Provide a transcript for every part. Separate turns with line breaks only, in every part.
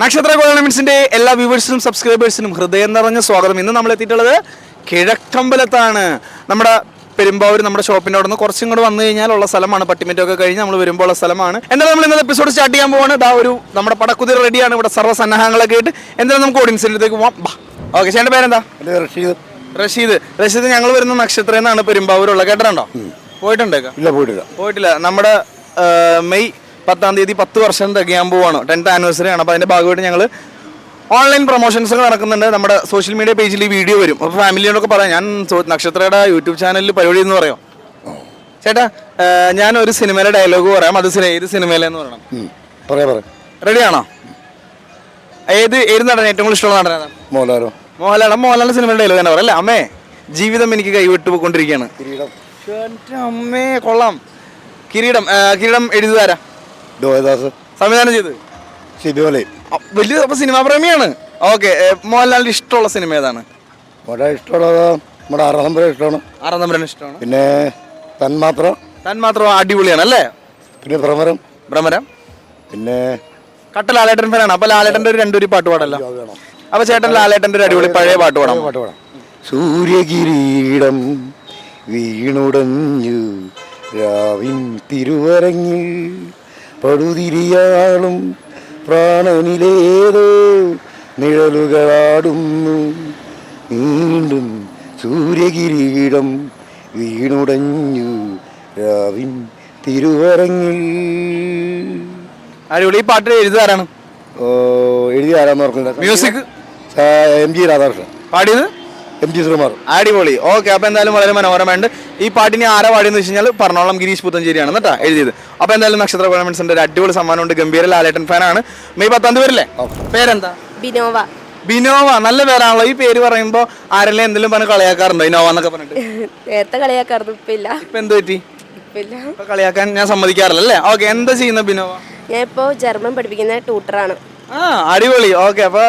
നക്ഷത്ര ഗോൾമെന്റ്സിന്റെ എല്ലാ വ്യൂവേഴ്സിനും സബ്സ്ക്രൈബേഴ്സിനും ഹൃദയം നിറഞ്ഞ സ്വാഗതം. ഇന്ന് നമ്മൾ എത്തിയിട്ടുള്ളത് കിഴക്കമ്പലത്താണ്. നമ്മുടെ പെരുമ്പാവൂർ നമ്മുടെ ഷോപ്പിന്റെ അവിടെ നിന്ന് കുറച്ചും കൂടെ വന്നു കഴിഞ്ഞാൽ ഉള്ള സ്ഥലമാണ്. പട്ടിമിറ്റൊക്കെ കഴിഞ്ഞ് നമ്മൾ വരുമ്പോൾ ഉള്ള സ്ഥലമാണ്. എന്തായാലും നമ്മൾ ഇന്നത്തെ എപ്പിസോഡ് സ്റ്റാർട്ട് ചെയ്യാൻ പോവാണ്. ഇതാ ഒരു നമ്മുടെ പടക്കുതിര റെഡിയാണ്. ഇവിടെ സർവസന്നാഹങ്ങളൊക്കെ ആയിട്ട്. എന്തായാലും നമുക്ക് ഓഡിയൻസിന്റെ അടുത്തേക്ക് പോവാം. ഓക്കെ ചേട്ടന്റെ പേരെന്താ?
റഷീദ്.
റഷീദ്. റഷീദ് ഞങ്ങൾ വരുന്ന നക്ഷത്രം എന്നാണ് പെരുമ്പാവൂരുള്ള. കേട്ടിട്ടുണ്ടോ? പോയിട്ടുണ്ടോ
ഇല്ല പോയിട്ടില്ല.
പോയിട്ടില്ല. നമ്മുടെ മെയ് പത്താം തീയതി പത്ത് വർഷം തികയാൻ പോവാണ്. ടെൻത്ത് ആനിവേഴ്സറി ആണ്. അപ്പോൾ അതിന്റെ ഭാഗമായിട്ട് ഞങ്ങൾ ഓൺലൈൻ പ്രൊമോഷൻസ് ഒക്കെ നടക്കുന്നുണ്ട്. നമ്മുടെ സോഷ്യൽ മീഡിയ പേജിൽ ഈ വീഡിയോ വരും. അപ്പോൾ ഫാമിലിയോടൊക്കെ പറയാം. ഞാൻ നക്ഷത്രയുടെ യൂട്യൂബ് ചാനലിൽ പരിപാടി എന്ന് പറയാം. ചേട്ടാ ഞാൻ ഒരു സിനിമയിലെ ഡയലോഗ് പറയാം. അത് ഏത് സിനിമയിലെന്ന് പറയണം.
പറയാ പറയാം.
റെഡിയാണോ ഏത് ഏത് നടൻ ഏറ്റവും കൂടുതൽ ഇഷ്ടമുള്ള നടനാണ്
മോഹൻലാലോ.
മോഹൻലാൽ. മോഹൻലാലിന്റെ സിനിമയുടെ ഡയലോഗ് തന്നെ പറയാം അമ്മേ ജീവിതം എനിക്ക് കൈവിട്ട് പോയിക്കൊണ്ടിരിക്കുകയാണ്. അമ്മേ കൊള്ളാം. കിരീടം കിരീടം എഴുതുകാരാ?
ദേവദാസ്
സംവിധാനം ചെയ്ത്?
ശിബിമലയും
വലിയ അപ്പൊ സിനിമാ പ്രേമിയാണ്? ഓക്കെ മോഹൻലാലിന്റെ ഇഷ്ടമുള്ള സിനിമ ഏതാണ്?
വളരെ ഇഷ്ടമുള്ളത് നമ്മുടെ അറഹംബരം ഇഷ്ടമാണ്.
ആറാം ഇഷ്ടമാണ്.
പിന്നെ തന്മാത്രം.
താൻ മാത്രം അടിപൊളിയാണ് അല്ലേ?
പിന്നെ ഭ്രമരം.
ഭ്രമരം.
പിന്നെ
കട്ട ലാലേട്ടൻ ഫാനാണ്. അപ്പൊ ലാലേട്ടന്റെ ഒരു രണ്ടൊരു പാട്ട് പാടല്ലോ. അപ്പൊ ചേട്ടൻ ലാലേട്ടന്റെ ഒരു അടിപൊളി പഴയ പാട്ട് പാടാം.
പാട്ട് പാടാം. സൂര്യകിരീടം വീണുടഞ്ഞു രാവിൻ തിരുവരങ്ങിൽ. പടുതിരിയാളും പ്രാണനിലേതോ നിഴലുകളാടുന്നു. വീണ്ടും സൂര്യകിരീടം വീണുടഞ്ഞു രാവിൻ തിരുവരങ്ങിൽ.
അടിപൊളി. ഈ പാട്ട് എഴുതാറാണ്
ഓ, എഴുതി ആരാന്ന് ഓർക്കുന്നത്
മ്യൂസിക്
എം ജി രാധാകൃഷ്ണൻ.
പാടിയത്?
എം ജി ശ്രീമാർ
അടിപൊളി. ഓക്കെ അപ്പൊ എന്തായാലും വളരെ മനോഹരമായിട്ട് ഈ പാട്ടിനെ ആരാ പാടിയെന്ന് വെച്ച് കഴിഞ്ഞാൽ പറഞ്ഞോളം ഗിരീഷ് പുത്തഞ്ചേരിയാണ് കേട്ടോ എഴുതിയത്. അപ്പൊ എന്തായാലും നക്ഷത്ര ഗവൺമെന്റ്സിന്റെ ഒരു അടിപൊളി സമ്മാനം ഉണ്ട് ഗംഭീര ലാലേട്ടൻ ഫാനാണ്. മെയ് പത്താം തീയതി വരില്ലേ? പേരെന്താ?
ബിനോവ.
ബിനോവ. നല്ല പേരാണല്ലോ. ഈ പേര് പറയുമ്പോ ആരെല്ലാം എന്തെങ്കിലും പറഞ്ഞു കളിയാക്കാറുണ്ടോ? ഇനോവ എന്നൊക്കെ പറഞ്ഞിട്ട്?
നേരത്തെ കളിയാക്കാറുണ്ട്. ഇപ്പൊ ഇല്ല.
ഇപ്പൊ എന്ത് പറ്റി?
ഇപ്പൊ ഇല്ല.
ഇപ്പൊ കളിയാക്കാൻ ഞാൻ സമ്മതിക്കാറില്ല അല്ലേ? ഓക്കെ എന്താ ചെയ്യുന്ന ബിനോവ?
ഞാൻ ഇപ്പോ ജർമ്മൻ പഠിപ്പിക്കുന്ന ട്യൂട്ടറാണ്
ആ അടിപൊളി. ഓക്കെ അപ്പൊ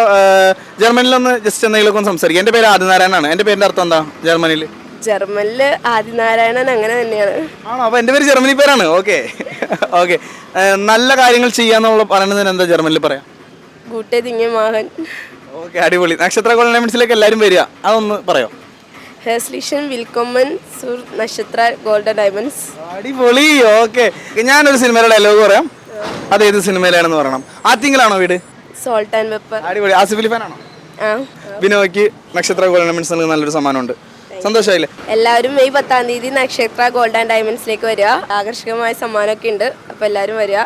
ജർമ്മനിലൊന്ന് ജസ്റ്റ് എന്തെങ്കിലും ഒന്ന് സംസാരിക്കാം. എന്റെ പേര് ആദിനാരായണാണ്. എന്റെ പേരിന്റെ അർത്ഥം എന്താ ജർമ്മനിൽ
ജർമ്മനിൽ ആദിനാരായണൻ അങ്ങനെ തന്നെയാണ്.
ആണോ? അപ്പൊ എന്റെ പേര് ജർമ്മനി പേരാണ്. ഓക്കെ ഓക്കെ നല്ല കാര്യങ്ങൾ ചെയ്യാന്നുള്ള പറയുന്നതിന് എന്താ ജർമ്മനിൽ പറയാം?
ഗൂട്ടെ തിങ്ങിയ മാഹൻ
ഓക്കെ അടിപൊളി. നക്ഷത്ര കോളമെന്റ്സിലേക്ക് എല്ലാവരും വരിക. അതൊന്ന് പറയോ?
ഹേസ്ലിഷൻ വിൽക്കൊമ്മൻ സുർ നക്ഷത്ര ഗോൾഡൻ ഡയമണ്ട്സ്.
അടിപൊളി. ഓക്കെ ഞാനൊരു സിനിമയുടെ ഡയലോഗ് പറയാം. അത് ഏത് സിനിമയിലാണെന്ന് പറയണം. ആറ്റിങ്ങിലാണോ വീട്?
സോൾട്ട് ആൻഡ് പെപ്പർ
അടിപൊളി. ആസിഫ് അലി ഫാനാണോ ബിനോയ്ക്ക് നക്ഷത്ര ഡയമണ്ട്സ് നൽകുന്ന നല്ലൊരു സമ്മാനമുണ്ട്. സന്തോഷമായില്ലേ?
എല്ലാവരും മെയ് പത്താം തീയതി നക്ഷത്ര ഗോൾഡ് ആൻഡ് ഡയമണ്ട്സിലേക്ക് വരിക. ആകർഷകമായ സമ്മാനമൊക്കെ ഉണ്ട്. അപ്പോൾ എല്ലാവരും വരിക.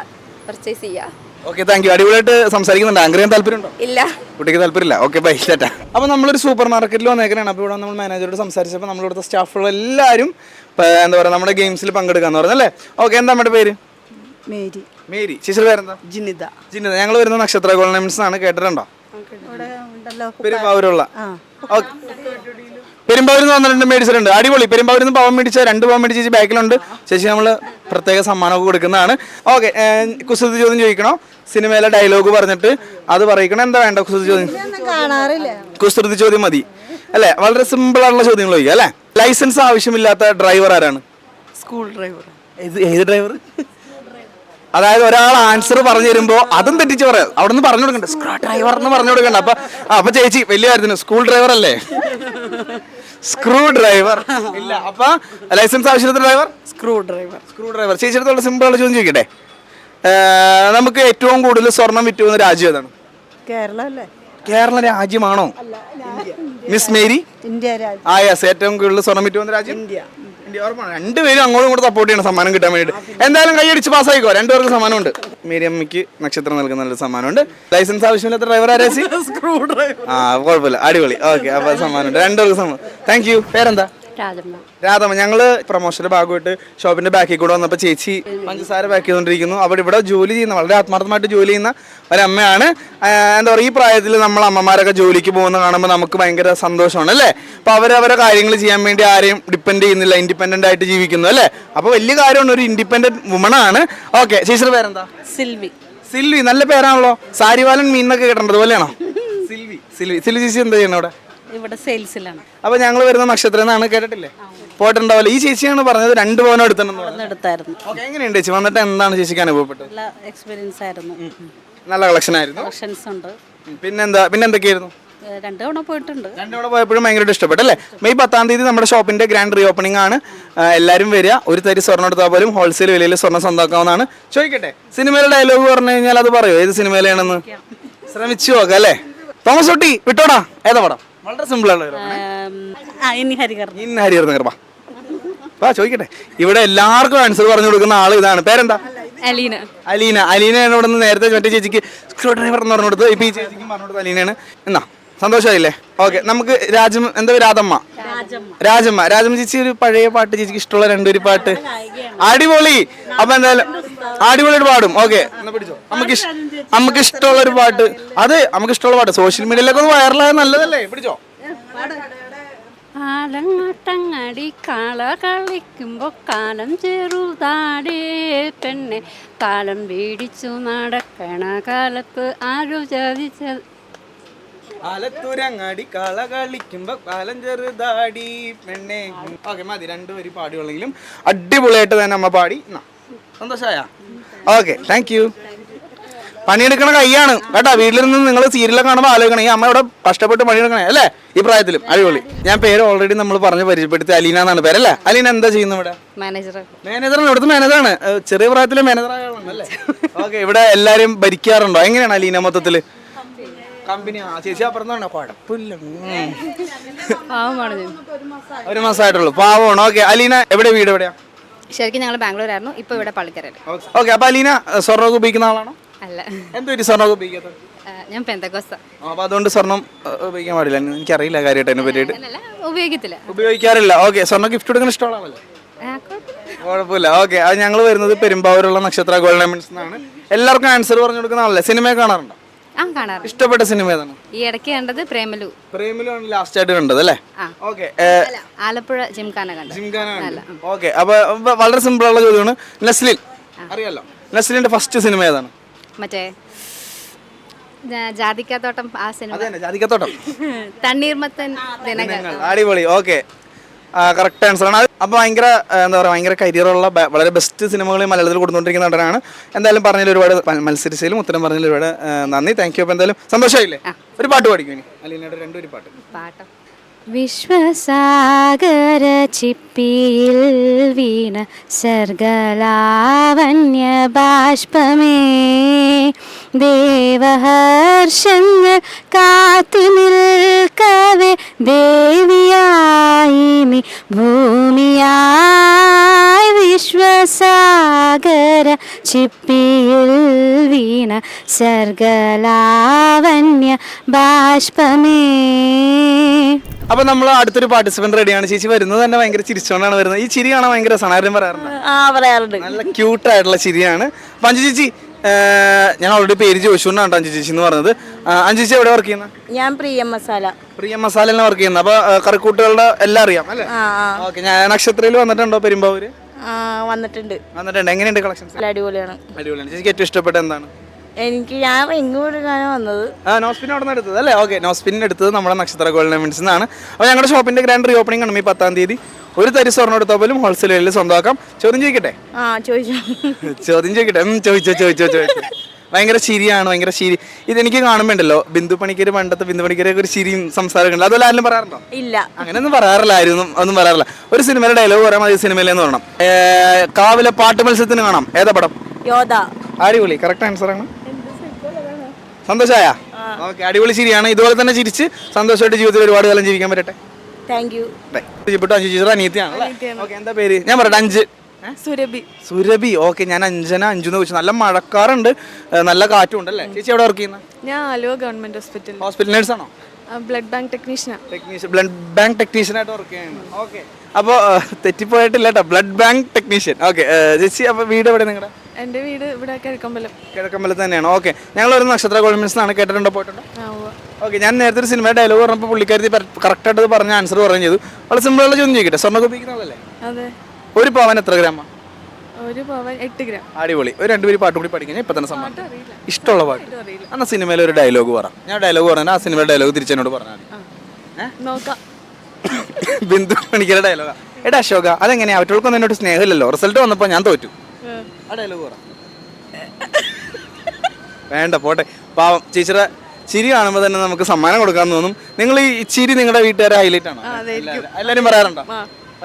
പർച്ചേസ് ചെയ്യുക
ഓക്കെ താങ്ക് യു അടിപൊളിയായിട്ട് സംസാരിക്കുന്നുണ്ട്. ആഗ്രഹം താല്പര്യമുണ്ടോ?
ഇല്ല.
കുട്ടിക്ക് താല്പര്യമില്ല. ഓക്കെ ബൈ ചേട്ടാ അപ്പോൾ നമ്മളൊരു സൂപ്പർ മാർക്കറ്റിൽ വന്നേക്കണാണ്. അപ്പോൾ ഇവിടെ നമ്മൾ മാനേജറോട് സംസാരിച്ചപ്പോൾ നമ്മളിവിടുത്തെ സ്റ്റാഫുകൾ എല്ലാവരും എന്താ പറയുക നമ്മുടെ ഗെയിംസിൽ പങ്കെടുക്കാന്ന് പറഞ്ഞല്ലേ? ഓക്കെ എന്താ നമ്മുടെ പേര്?
മേരി.
മേരി. ചേച്ചിയുടെ പേരെന്താ?
ജിനിത.
ജിന്നിത ഞങ്ങൾ വരുന്ന നക്ഷത്ര ഗോൾഡൻസ് ആണ് കേട്ടിട്ടുണ്ടോ? പെരുമ്പാവൂരുള്ള.
ആ.
ഓക്കെ പെരുമ്പാവൂരിൽ നിന്ന് വന്നിട്ടുണ്ട് മേടിച്ചിട്ടുണ്ട് അടിപൊളി. പെരുമ്പാവൂരിൽ നിന്ന് പവൻ മേടിച്ച രണ്ട് പവൻ മേടിച്ച് ചേച്ചി ബാക്കിലുണ്ട്. ചേച്ചി നമ്മൾ പ്രത്യേക സമ്മാനമൊക്കെ കൊടുക്കുന്നതാണ്. ഓക്കെ കുസൃതി ചോദ്യം ചോദിക്കണോ? സിനിമയിലെ ഡയലോഗ് പറഞ്ഞിട്ട് അത് പറയിക്കണം? എന്താ വേണ്ട കുസൃതി ചോദ്യം? കുസൃതി ചോദ്യം മതി. അല്ലെ? വളരെ സിമ്പിൾ ആയിട്ടുള്ള ചോദ്യങ്ങൾ ചോദിക്കുക അല്ലേ? ലൈസൻസ് ആവശ്യമില്ലാത്ത ഡ്രൈവർ ആരാണ്?
സ്കൂൾ ഡ്രൈവർ
ഏത് ഡ്രൈവർ അതായത് ഒരാൾ ആൻസർ പറഞ്ഞു തരുമ്പോ അതും തെറ്റിച്ച് പറയാം. അവിടെ നിന്ന് പറഞ്ഞു കൊടുക്കണ്ട. സ്ക്രൂ ഡ്രൈവർ എന്ന് പറഞ്ഞു കൊടുക്കണ്ട. അപ്പൊ അപ്പൊ ചേച്ചി വലിയ കാര്യത്തിന് സ്കൂൾ ഡ്രൈവർ അല്ലേ? സ്ക്രൂ ഡ്രൈവർ ഇല്ല അപ്പൊ ലൈസൻസ് ആവശ്യത്തിന് driver
screw driver
screw driver ചേച്ചിയുടെ സിമ്പിൾ ആയിട്ടുള്ള ചോദ്യം ചോദിക്കട്ടെ. നമുക്ക് ഏറ്റവും കൂടുതൽ സ്വർണം വിറ്റ് പോകുന്ന രാജ്യം ഏതാണ്?
കേരള അല്ലേ?
കേരള രാജ്യമാണോ? Miss Mary?
ഇന്ത്യ രാജ്യം.
ആ യെസ് ഏറ്റവും കൂടുതൽ സ്വർണം വിറ്റ് പോകുന്ന രാജ്യം? ഇന്ത്യ. രണ്ടുപേരും അങ്ങോട്ടും ഇങ്ങോട്ടും സപ്പോർട്ട് ചെയ്യണം സമ്മാനം കിട്ടാൻ വേണ്ടിയിട്ട്. എന്തായാലും കൈയടിച്ച് പാസ്സായിക്കോ രണ്ടുപേർക്ക് സമ്മാനമുണ്ട്. മേരി അമ്മയ്ക്ക് നക്ഷത്രം നൽകുന്ന നല്ലൊരു സമ്മാനമുണ്ട്. ലൈസൻസ് ആവശ്യമില്ലാത്ത ഡ്രൈവർ ആരേസി ആ കുഴപ്പമില്ല. അടിപൊളി. ഓക്കെ അപ്പോൾ സമ്മാനമുണ്ട്. രണ്ടുപേർക്ക് സമ്മാനം. താങ്ക് യു പേരെന്താ?
രാജമ്മ
രാധമ്മ ഞങ്ങൾ പ്രൊമോഷന്റെ ഭാഗമായിട്ട് ഷോപ്പിന്റെ ബാക്കിൽ കൂടെ വന്നപ്പോൾ ചേച്ചി പഞ്ചസാര പാക്ക് ചെയ്തുകൊണ്ടിരിക്കുന്നു അവിടെ ഇവിടെ ജോലി ചെയ്യുന്ന വളരെ ആത്മാർത്ഥമായിട്ട് ജോലി ചെയ്യുന്ന ഒരമ്മയാണ്. എന്താ പറയുക ഈ പ്രായത്തിൽ നമ്മൾ അമ്മമാരൊക്കെ ജോലിക്ക് പോകുന്ന കാണുമ്പോൾ നമുക്ക് ഭയങ്കര സന്തോഷമാണ് അല്ലേ? അപ്പോൾ അവരവരെ കാര്യങ്ങൾ ചെയ്യാൻ വേണ്ടി ആരെയും ഡിപ്പെൻഡ് ചെയ്യുന്നില്ല ഇൻഡിപെൻഡന്റ് ആയിട്ട് ജീവിക്കുന്നു അല്ലേ? അപ്പോൾ വലിയ കാര്യമാണ് ഒരു ഇൻഡിപെൻഡന്റ് വുമൺ ആണ്. ഓക്കെ ചേച്ചിയുടെ പേരെന്താ?
സിൽവി.
സിൽവി നല്ല പേരാണല്ലോ. സാരിവാലൻ മീൻ എന്നൊക്കെ കേട്ടിട്ടുണ്ട് പോലെയാണോ സിൽവി സിൽവി. സിൽവി ചേച്ചി എന്താ ചെയ്യണം അവിടെ?
ഇവിടെ സെയിൽസിലാണ്.
അപ്പൊ ഞങ്ങൾ വരുന്ന നക്ഷത്രം എന്നാണ് കേട്ടിട്ടില്ലേ? പോയിട്ടുണ്ടാവില്ല. ഈ ചേച്ചിയാണ് പറഞ്ഞത് രണ്ട് പവനം എടുത്തിട്ടുണ്ടെന്ന്
എടുത്തായിരുന്നു.
എങ്ങനെയുണ്ട് ചേച്ചി? വന്നിട്ട് എന്താണ് ചേച്ചിക്ക് അനുഭവപ്പെട്ടത്?
നല്ല എക്സ്പീരിയൻസ് ആയിരുന്നു.
നല്ല കളക്ഷൻ ആയിരുന്നു.
കളക്ഷൻസ് ഉണ്ട്.
പിന്നെന്താ? പിന്നെന്തൊക്കെയായിരുന്നു?
ഏ, രണ്ട് തവണ പോയിട്ടുണ്ട്.
രണ്ടോടെ പോയപ്പോഴും ഭയങ്കരമായിട്ട് ഇഷ്ടപ്പെട്ടു അല്ലേ? മെയ് പത്താം തീയതി നമ്മുടെ ഷോപ്പിന്റെ ഗ്രാൻഡ് റീ ഓപ്പണിംഗ് ആണ് എല്ലാരും എല്ലാവരും വരിക. ഒരു തരി സ്വർണം എടുത്താൽ പോലും ഹോൾസെയിൽ വിലയിൽ സ്വർണം സ്വന്തമാക്കാവുന്നതാണ്. ചോദിക്കട്ടെ സിനിമയിലെ ഡയലോഗ് പറഞ്ഞു കഴിഞ്ഞാൽ അത് പറയോ? ഏത് സിനിമയിലാണെന്ന്? ശ്രമിച്ചു നോക്കാം അല്ലേ? തോമസ് ഒട്ടി വിട്ടോടാ. ഏതാ പടം? വളരെ സിമ്പിൾ ആണ്
ഏം, ആ ഇനി ഹരികർ
ഇന്ന് ഹരിയർ വാ. ചോദിക്കട്ടെ. ഇവിടെ എല്ലാവർക്കും ആൻസർ പറഞ്ഞു കൊടുക്കുന്ന ആൾ ഇതാണ്. പേരെന്താ?
അലീന.
അലീന. അലീന ഇവിടെ നിന്ന് നേരത്തെ മറ്റേ ചേച്ചിക്ക് സ്ക്രൂ ഡ്രൈവർ എന്ന് പറഞ്ഞു കൊടുത്തത്. ഇപ്പൊ ഈ ചേച്ചിക്കും പറഞ്ഞു കൊടുത്തത് അലീനയാണ്. എന്നാ സന്തോഷമായില്ലേ? ഓക്കെ നമുക്ക് രാജം എന്താ രാധമ്മ. രാജമ്മ. രാജമ്മ. ചേച്ചി ഒരു പഴയ പാട്ട് ചേച്ചിക്ക് ഇഷ്ടമുള്ള രണ്ടൊരു പാട്ട്. അടിപൊളി. അപ്പൊ എന്തായാലും അടിപൊളിയായിട്ട് പാടും. ഓക്കെ എന്നാ പിടിച്ചോ. നമുക്ക് ഇഷ്- നമുക്ക് ഇഷ്ടമുള്ള ഒരു പാട്ട്. അത് നമുക്ക് ഇഷ്ടമുള്ള പാട്ട്. സോഷ്യൽ മീഡിയയിലൊക്കെ ഒന്ന് വൈറലായ നല്ലതല്ലേ? പിടിച്ചോ?
ആലങ്ങാട്ടങ്ങടി കാള കളിക്കുമ്പോ കാലം ചെറുതാടേ പെണ്ണെ. കാലം വീടിച്ചു നടക്കണ കാലത്ത് ആരോ ചതിച്ച
ആലത്തൂരങ്ങാടി കള കളിക്കുമ്പോ കാലം ചെറുതാടി പെണ്ണെ. ഓക്കെ മതി. രണ്ടുപേര് പാടുകളെങ്കിലും അടിപൊളിയായിട്ട് തന്നെ അമ്മ പാടി. എന്നാ സന്തോഷമായ ഓക്കെ താങ്ക് യു പണിയെടുക്കണ കൈയാണ്. കേട്ടാ വീട്ടിലിരുന്ന് നിങ്ങൾ സീരിയലൊക്കെ കാണുമ്പോൾ ആലോചിക്കണം ഈ അമ്മ ഇവിടെ കഷ്ടപ്പെട്ട് പണിയെടുക്കണേ അല്ലേ? ഈ പ്രായത്തിലും. അടിപൊളി. ഞാൻ പേര് ഓൾറെഡി നമ്മൾ പറഞ്ഞ് പരിചയപ്പെടുത്തി അലീന എന്നാണ്. പേരല്ലേ? അലീന എന്താ ചെയ്യുന്നത് ഇവിടെ?
മാനേജർ
മാനേജറാണ് ഇവിടുത്തെ മാനേജറാണ് ചെറിയ പ്രായത്തിലെ മാനേജറായ ആളാണല്ലേ ഓക്കെ ഇവിടെ എല്ലാരും ഭരിക്കാറുണ്ടോ? എങ്ങനെയാണ് അലീന മൊത്തത്തിൽ കമ്പനി ആ ചേച്ചി അപ്പുറത്താണ് കുഴപ്പമില്ല.
പാവമാണ് ഞാൻ
ഒരു മാസമായിട്ടുള്ളൂ. പാവമാണ്. ഓക്കെ അലീന എവിടെ വീട് എവിടെയാ?
ശരിക്കും ഞങ്ങൾ ബാംഗ്ലൂർ ആയിരുന്നു ഇപ്പൊ ഇവിടെ പള്ളിക്കരയിൽ
ഓക്കെ അപ്പൊ അലീന സ്വർണമൊക്കെ ഉപയോഗിക്കുന്ന ആളാണോ?
അല്ല.
എന്ത് ഉപയോഗിക്കാത്തത്
ഞാൻ
അതുകൊണ്ട് സ്വർണം ഏഹ്, ഉപയോഗിക്കാൻ പാടില്ല. എനിക്കറിയില്ല കാര്യമായിട്ട് അതിനെ പറ്റിയിട്ട്.
അല്ലല്ല ഉപയോഗിക്കത്തില്ല.
ഉപയോഗിക്കാറില്ല. ഓക്കെ സ്വർണം ഗിഫ്റ്റ് കൊടുക്കുന്ന ഇഷ്ടമുള്ള ആളല്ലേ?
ആ, കുഴപ്പമില്ല.
കുഴപ്പമില്ല. ഓക്കെ അത് ഞങ്ങൾ വരുന്നത് പെരുമ്പാവൂരുള്ള നക്ഷത്ര ഗോൾഡ് ഡയമണ്ട്സ് എന്നാണ്. എല്ലാവർക്കും ആൻസർ പറഞ്ഞു കൊടുക്കുന്ന ആളല്ലേ? സിനിമ കാണാറുണ്ടോ?
ആ
ഇഷ്ടപ്പെട്ട സിനിമ ഏതാണ്?
ഈ ഇടയ്ക്ക് കണ്ടത് പ്രേമലു.
പ്രേമിലാണ് ലാസ്റ്റ് ആയിട്ട് കണ്ടത് അല്ലേ?
ആ.
ഓക്കെ
അല്ല ആലപ്പുഴ ജിംഖാന കണ്ടത്.
ഓക്കെ അപ്പൊ അപ്പൊ വളരെ സിമ്പിൾ ഉള്ള ചോദ്യമാണ് നസ്ലിൻ. അറിയാലോ? നസ്ലിന്റെ ഫസ്റ്റ് സിനിമ ഏതാണ്?
മറ്റേ ജാതിക്കാത്തോട്ടം ആ സിനിമ.
അതെ ജാതിക്കത്തോട്ടം.
തണ്ണീർമത്തൻ ദിനങ്ങൾ
അടിപൊളി ഓക്കെ. കറക്റ്റ് ആൻസർ ആണ്. അപ്പോൾ ഭയങ്കര എന്താ പറയുക ഭയങ്കര കരിയറുള്ള വളരെ ബെസ്റ്റ് സിനിമകൾ മലയാളത്തിൽ കൊടുത്തുകൊണ്ടിരിക്കുന്ന നടനാണ്. എന്തായാലും പറഞ്ഞതിൽ ഒരുപാട് മത്സരിച്ചതിലും ഉത്തരം പറഞ്ഞതിൽ ഒരുപാട് നന്ദി. താങ്ക് യു അപ്പോൾ എന്തായാലും സന്തോഷമായില്ലേ? ഒരു പാട്ട് പാടിക്കും ഇനി. അലീനയുടെ രണ്ടൊരു പാട്ട്.
പാട്ടം?
വിശ്വസാഗര ചിപ്പിയിൽ വീണ സർഗലാവണ്യ ബാഷ്പമേ. ദേവഹർഷങ്ങൾ കാത്തു നിൽക്കവേ ദേവിയായി നീ. ഭൂമിയായി വിശ്വസാഗര ചിപ്പിയിൽ വീണ സർഗലാവണ്യ ബാഷ്പമേ.
അപ്പോൾ നമ്മൾ അടുത്തൊരു പാർട്ടിസിപ്പന്റ് റെഡിയാണ് ചേച്ചി വരുന്നത് തന്നെ ഭയങ്കര ചിരിച്ചോണ്ടാണ് വരുന്നത്. ഈ ചിരി കാണാൻ ഭയങ്കര സണാരം പറയാറുണ്ട്
ആ പറയാറുണ്ട്.
നല്ല ക്യൂട്ട് ആയിട്ടുള്ള ചിരിയാണ്. അപ്പൊ അഞ്ചു ചേച്ചി ഞാൻ ഓൾറെഡി പേര് ചോദിച്ചുകൊണ്ടാണ് അഞ്ചു ചേച്ചി എന്ന് പറഞ്ഞത്. അഞ്ചു ചേച്ചി എവിടെ വർക്ക് ചെയ്യുന്ന?
ഞാൻ പ്രിയ മസാല.
പ്രിയ മസാല വർക്ക് ചെയ്യുന്നത് അപ്പൊ കറിക്കൂട്ടുകളുടെ എല്ലാം അറിയാം അല്ലേ? ഓക്കെ ഞാൻ നക്ഷത്രയിൽ വന്നിട്ടുണ്ടോ പെരുമ്പാവൂര്?
വന്നിട്ടുണ്ട്.
വന്നിട്ടുണ്ട്. എങ്ങനെയുണ്ട് കളക്ഷൻസ്
അടിപൊളിയാണ്.
അടിപൊളിയാണ്. ചേച്ചിക്ക് ഏറ്റവും ഇഷ്ടപ്പെട്ട എന്താണ്?
എനിക്ക് ഞാൻ കൊടുക്കാനാണ് വന്നത്.
നോസ്പിൻ അവിടെ നിന്ന് എടുത്തത് അല്ലേ? ഓക്കെ നോസ്പിൻ എടുത്തത് നമ്മുടെ നക്ഷത്ര ഗോൾഡ് ഡയമണ്ട്സ് എന്നാണ് അപ്പോൾ ഞങ്ങളുടെ ഷോപ്പിന്റെ ഗ്രാൻഡ് റീ ഓപ്പണിംഗ് ആണ് ഈ പത്താം തീയതി. ഒരു തരി സ്വർണം എടുത്താൽ പോലും ഹോൾസെയിൽ വിലയിൽ സ്വന്തമാക്കാം. ചോദ്യം ചോദിക്കട്ടെ?
ആ ചോദിച്ചു.
ചോദ്യം ചോദിക്കട്ടെ? ചോദിച്ചോ ചോദിച്ചോ ചോദിച്ചോ. ഭയങ്കര ശരിയാണ് ഭയങ്കര ശരി. ഇതെനിക്ക് കാണുമ്പോണ്ടല്ലോ ബിന്ദു പണിക്കര് പണ്ടത്തെ ബിന്ദു പണിക്കരെ ഒരു ശരിയും സംസാരമൊക്കെ ഉണ്ട് അതുപോലെ ആരും പറയാറുണ്ടോ?
ഇല്ല.
അങ്ങനെയൊന്നും പറയാറില്ല ആരും ഒന്നും- ഒന്നും പറയാറില്ല. ഒരു സിനിമയുടെ ഡയലോഗ് പറയാൻ മതി സിനിമയിലെന്ന് പറയണം കാവിലെ പാട്ട് മത്സരത്തിന് കാണാം. ഏതാ പടം?
യോധ
അടിപൊളി. കറക്റ്റ് ആൻസർ ആണ്. സന്തോഷമായ ഓക്കെ അടിപൊളി ചിരിയാണ്. ഇതുപോലെ തന്നെ ചിരിച്ച് സന്തോഷമായിട്ട് ജീവിതത്തിൽ ഒരുപാട് കാലം ജീവിക്കാൻ പറ്റട്ടെ?
താങ്ക് യു
ഇഷ്ടപ്പെട്ടു അഞ്ചു ടീച്ചർ അനിയത്തിയാണ് ഓക്കെ എന്താ പേര്? ഞാൻ പറയട്ടെ അഞ്ച്.
സുരഭി.
സുരഭി. ഓക്കെ ഞാൻ അഞ്ജന അഞ്ചു എന്ന് ചോദിച്ചു. നല്ല മഴക്കാറുണ്ട് നല്ല കാറ്റും ഉണ്ടല്ലേ? ചേച്ചി എവിടെ വർക്ക് ചെയ്യുന്ന?
ഞാൻ Aluva government hospital
hospital nurse ആണോ?
ബ്ലഡ് ബാങ്ക് ടെക്നീഷ്യനാണ്
ടെക്നീഷ്യൻ ബ്ലഡ് ബാങ്ക് ടെക്നീഷ്യനായിട്ട് വർക്ക് ചെയ്യുന്നത് ഓക്കെ അപ്പോൾ തെറ്റിപ്പോയിട്ടില്ല കേട്ടോ blood bank technician okay Jessy അപ്പോൾ വീട് എവിടെ നിങ്ങളുടെ
എന്റെ വീട് ഇവിടെ കിഴക്കമ്പലം.
കിഴക്കമ്പലം തന്നെയാണ്. ഓക്കെ ഞങ്ങൾ ഒരു നക്ഷത്ര ഗവൺമെന്റ്സ് ആണ്. കേട്ടിട്ടുണ്ടോ? പോയിട്ടുണ്ടോ. ഓക്കെ ഞാൻ നേരത്തെ ഒരു സിനിമ ഡയലോഗ് പറഞ്ഞപ്പോൾ പുള്ളിക്കാരി കറക്റ്റായിട്ട് പറഞ്ഞ ആൻസർ പറഞ്ഞു ചെയ്തു. വളരെ സിമ്പിളായിട്ട് ചോദ്യം ചോദിക്കട്ടെ? സ്വർണ ഉപയോഗിക്കുന്നതല്ലേ
അതെ.
ഒരു പവൻ എത്ര ഗ്രാമാ?
ഒരു പവൻ എട്ട് ഗ്രാം
അടിപൊളി. ഒരു രണ്ടുപേര് പാട്ട് കൂടി പഠിക്കാൻ ഇപ്പൊ തന്നെ സമ്മാനം ഇഷ്ടമുള്ള പാട്ട് എന്നാ സിനിമയിൽ ഒരു ഡയലോഗ് പറ ഞാൻ ഡയലോഗ് പറഞ്ഞാൽ ആ സിനിമയുടെ ഡയലോഗ് തിരിച്ചെന്നോട് പറഞ്ഞാൽ
നോക്കാം.
ബിന്ദു പണിക്കര ഡയലോഗാ എടാ അശോക അതെങ്ങനെയാ? അവറ്റോൾക്കൊന്നും എന്നോട് സ്നേഹമില്ലല്ലോ. റിസൾട്ട് വന്നപ്പോൾ ഞാൻ തോറ്റു. ആ. ഡയലോഗ് പറ. വേണ്ട പോട്ടെ. പാവം ചേച്ചിയുടെ ചിരി കാണുമ്പോൾ തന്നെ നമുക്ക് സമ്മാനം കൊടുക്കാൻ തോന്നും. നിങ്ങൾ ഈ ചിരി നിങ്ങളുടെ വീട്ടുകാരെ ഹൈലൈറ്റ് ആണ്? എല്ലാവരും- പറയാറുണ്ടോ?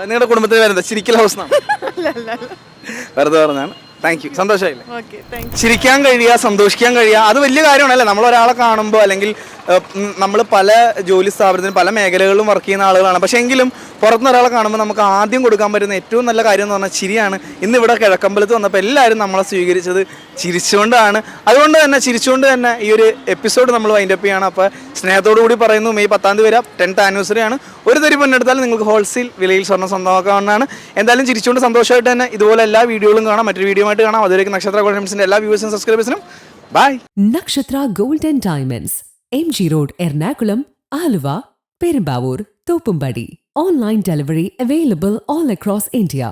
നിങ്ങളുടെ കുടുംബത്തിൽ വരുന്നത് ചിരിക്കൽ ഹൗസ് വെറുതെ പറഞ്ഞാണ്. താങ്ക് യു സന്തോഷമായില്ലേ? ചിരിക്കാൻ കഴിയുക സന്തോഷിക്കാൻ കഴിയുക അത് വലിയ കാര്യമാണല്ലേ? നമ്മൾ ഒരാളെ കാണുമ്പോൾ അല്ലെങ്കിൽ നമ്മൾ പല ജോലി സ്ഥാപനത്തിലും പല മേഖലകളിലും വർക്ക് ചെയ്യുന്ന ആളുകളാണ്. പക്ഷേ എങ്കിലും പുറത്തുനിന്ന് ഒരാളെ കാണുമ്പോൾ നമുക്ക് ആദ്യം കൊടുക്കാൻ പറ്റുന്ന ഏറ്റവും നല്ല കാര്യം എന്ന് പറഞ്ഞാൽ ചിരിയാണ്. ഇന്ന് ഇവിടെ കിഴക്കമ്പലത്ത് വന്നപ്പോൾ എല്ലാവരും നമ്മളെ സ്വീകരിച്ചത് ചിരിച്ചുകൊണ്ടാണ്. അതുകൊണ്ട് തന്നെ ചിരിച്ചുകൊണ്ട് തന്നെ ഈ ഒരു എപ്പിസോഡ് നമ്മൾ വൈൻഡ് അപ്പ് ചെയ്യാണ്. അപ്പോൾ സ്നേഹത്തോടു കൂടി പറയുന്നു മെയ് പത്താം തീയതി വരാം. ടെൻത്ത് ആനിവേഴ്സറി ആണ്. ഒരു തരി പൊന്നെടുത്താൽ നിങ്ങൾക്ക് ഹോൾസെയിൽ വിലയിൽ സ്വർണം സ്വന്തമാക്കാവുന്നതാണ്. എന്തായാലും ചിരിച്ചുകൊണ്ട് സന്തോഷമായിട്ട് തന്നെ ഇതുപോലെ എല്ലാ വീഡിയോകളും കാണാം. മറ്റൊരു വീഡിയോ ആയിട്ട് കാണാം. അതിലേക്ക് നക്ഷത്ര കോൺഫിഡൻസിന്റെ എല്ലാ വ്യൂവേഴ്സിനും സബ്സ്ക്രൈബേഴ്സിനും by
Nakshatra golden and M G road Ernakulam Aluva Perumbavoor Thoppumpady online delivery available all across India